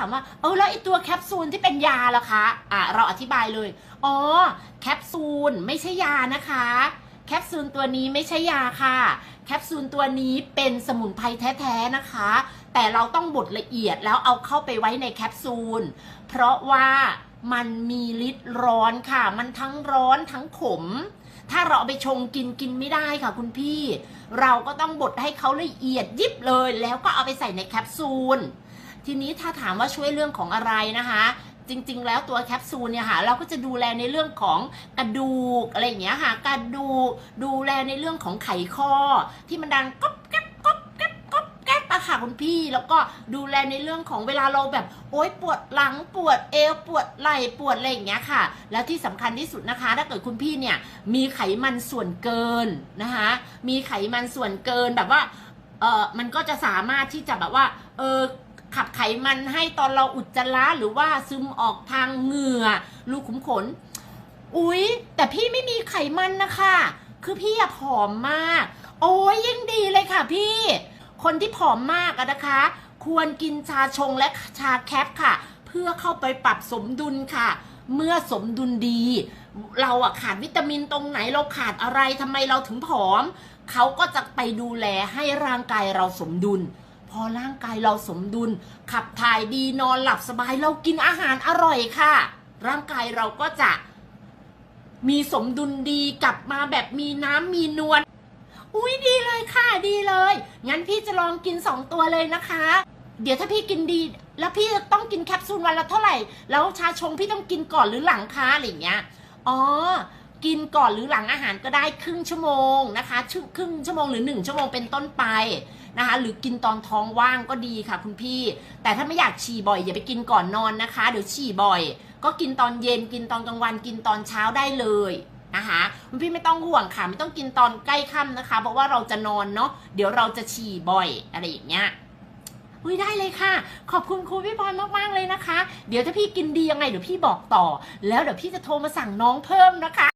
ถามว่า เออแล้วไอตัวแคปซูลที่เป็นยาล่ะคะ อะเราอธิบายเลย อ๋อ แคปซูลไม่ใช่ยานะคะ แคปซูลตัวนี้ไม่ใช่ยาค่ะ แคปซูลตัวนี้เป็นสมุนไพรแท้ๆนะคะ แต่เราต้องบดละเอียดแล้วเอาเข้าไปไว้ในแคปซูล เพราะว่ามันมีฤทธิ์ร้อนค่ะ มันทั้งร้อนทั้งขม ถ้าเราเอาไปชงกินกินไม่ได้ค่ะคุณพี่ เราก็ต้องบดให้เขาละเอียดยิบเลย แล้วก็เอาไปใส่ในแคปซูล ทีนี้ถ้าถามว่าช่วยเรื่องของอะไรนะคะจริง ๆ แล้วตัวแคปซูลเนี่ยค่ะเราก็จะดูแลในเรื่องของกระดูกอะไรอย่างเงี้ยค่ะกระดูกดูแลในเรื่องของไขข้อ ที่มันดังก๊อบแก๊บก๊อบแก๊บก๊อบแก๊บอะค่ะคุณพี่ แล้วก็ดูแลในเรื่องของเวลาเราแบบโอ๊ยปวดหลังปวดเอวปวดไหล่ปวดอะไรอย่างเงี้ยค่ะ แล้วที่สำคัญที่สุดนะคะ ถ้าเกิดคุณพี่เนี่ยมีไขมันส่วนเกินนะคะมีไขมันส่วนเกินแบบว่าเออมันก็จะสามารถที่จะแบบว่าเออ ขับไขมันให้ตอนเราอุจจาระหรือว่าซึมออกทางเหงื่อรูขุมขน อุ๊ย แต่พี่ไม่มีไขมันนะคะ คือพี่อะผอมมาก โอ้ยยิ่งดีเลยค่ะพี่ คนที่ผอมมากอะนะคะ ควรกินชาชงและชาแคปค่ะ เพื่อเข้าไปปรับสมดุลค่ะ เมื่อสมดุลดี เราอะขาดวิตามินตรงไหนเราขาดอะไรทำไมเราถึงผอม เขาก็จะไปดูแลให้ร่างกายเราสมดุล พอร่างกายเราสมดุล ขับถ่ายดีนอนหลับสบายเรากินอาหารอร่อยค่ะ ร่างกายเราก็จะมีสมดุลดีกลับมาแบบมีน้ำมีนวลอุ้ยดีเลยค่ะดีเลย งั้นพี่จะลองกินสองตัวเลยนะคะ เดี๋ยวถ้าพี่กินดี แล้วพี่จะต้องกินแคปซูลวันละเท่าไหร่ แล้วชาชงพี่ต้องกินก่อนหรือหลังคะอะไรอย่างเงี้ย อ๋อ กินก่อนหรือหลังอาหารก็ได้ครึ่งชั่วโมงนะคะชครึ่งชั่วโมงหรือหนึ่งชั่วโมงเป็นต้นไปนะคะหรือกินตอนท้องว่างก็ดีค่ะคุณพี่ แต่ถ้าไม่อยากฉี่บ่อยอย่าไปกินก่อนนอนนะคะ เดี๋ยวฉี่บ่อย ก็กินตอนเย็นกินตอนกลางวันกินตอนเช้าได้เลยนะคะคุณพี่ไม่ต้องห่วงค่ะ ไม่ต้องกินตอนใกล้ค่ำนะคะ เพราะว่าเราจะนอนเนาะเดี๋ยวเราจะฉี่บ่อยอะไรอย่างเงี้ยอุ้ยได้เลยค่ะ ขอบคุณครูพี่พรมากๆเลยนะคะ เดี๋ยวถ้าพี่กินดียังไงเดี๋ยวพี่บอกต่อ แล้วเดี๋ยวพี่จะโทรมาสั่งน้องเพิ่มนะคะ